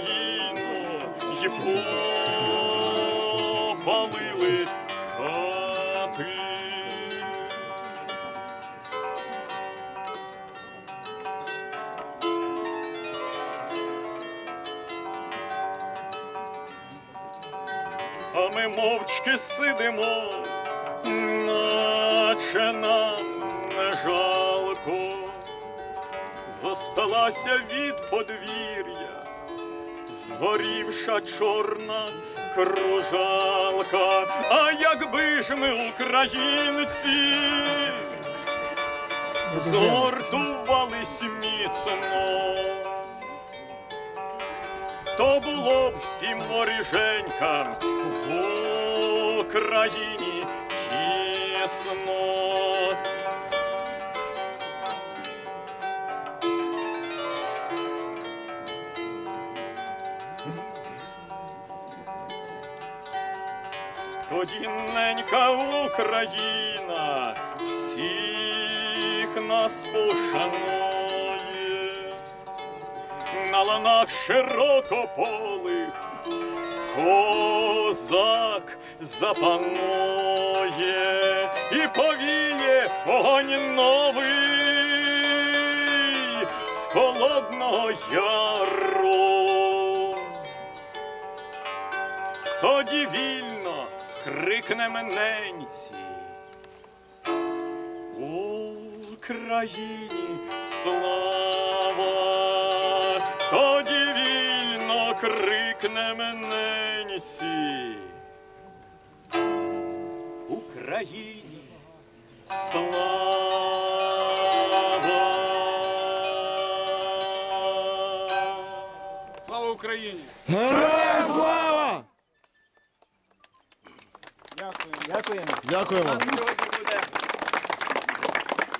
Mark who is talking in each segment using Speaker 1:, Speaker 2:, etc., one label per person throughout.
Speaker 1: Україну й попалили хати. А ми мовчки сидимо, наче нам не жалко. Зосталася від подвір'я, згорівша чорна кружалка. А якби ж ми, українці, згуртувались міцно, то було б всім воріженькам в Україні тісно. Тоді ненька Україна всіх нас пошанує, на ланах широкополих козак запанує і повіє огонь новий з холодного яру. Тоді вільно крикнем ненці. Україні слава, тоді вільно крикнем ненці. Україні слава.
Speaker 2: Слава Україні!
Speaker 3: Героям слава!
Speaker 4: Дякуємо.
Speaker 3: Дякуємо.
Speaker 4: У нас сьогодні буде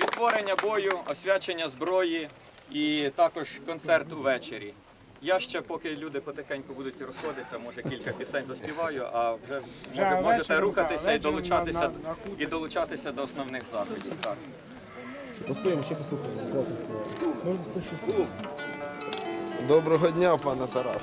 Speaker 4: відтворення бою, освячення зброї і також концерт увечері. Я ще, поки люди потихеньку будуть розходитися, може кілька пісень заспіваю, а вже, може, можете рухатися і долучатися,
Speaker 2: на- на- на
Speaker 4: і долучатися до основних заходів. Так.
Speaker 3: Постоїмо, ще послухаємо. Доброго дня, пане Тарас.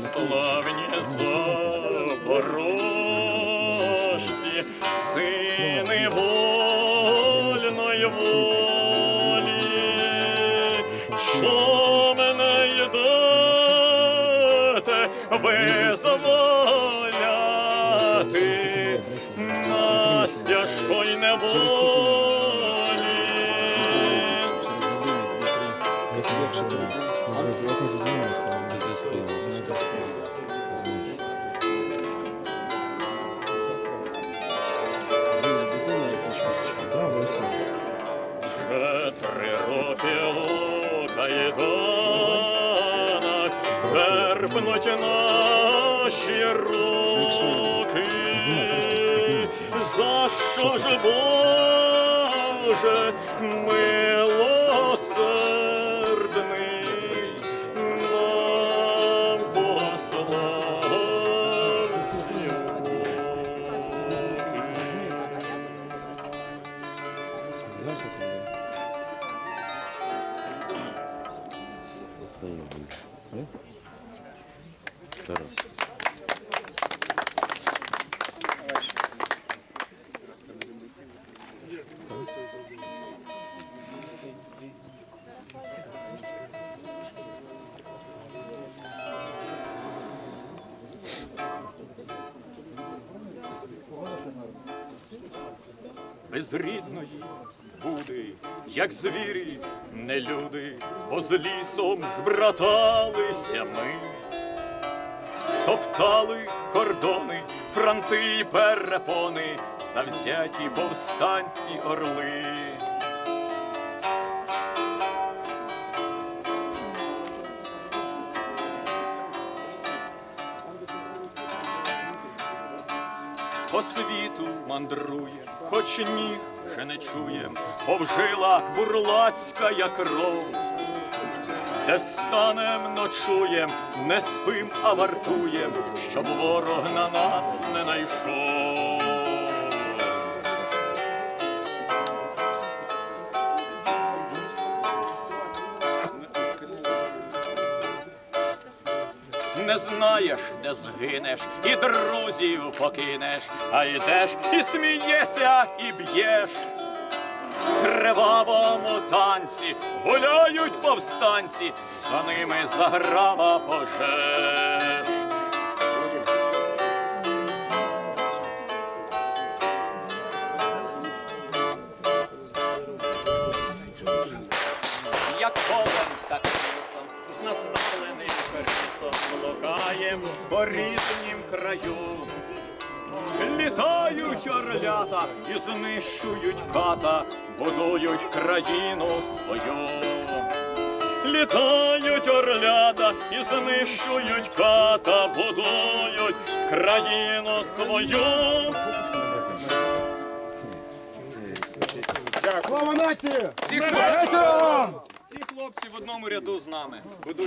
Speaker 1: Славні запорожці, сини вольної волі, що мене йдете визволяти на стяжкой неволі. Терпнуть наші руки. За що ж Боже милосердний нам послав без рідної буди, як звірі, не люди, бо з лісом збраталися ми, топтали кордони, фронти і перепони, завзяті повстанці орли. По світу мандрує, хоч ніг вже не чує, повжила бурлацька кров. Де станем, ночуєм, не спим, а вартуєм, щоб ворог на нас не найшов. Не знаєш, де згинеш, і друзів покинеш, а йдеш і смієшся, і б'єш. Кривавому танці гуляють повстанці, за ними заграва пожеж. Як полем, так лісом, з наставленим пересом блукаєм по різнім краю. Літають орлята і знищують ката, будують країну свою. Літають орлята і знищують ката, будують країну свою.
Speaker 3: Слава нації!
Speaker 4: Ці хлопці в одному ряду з нами будують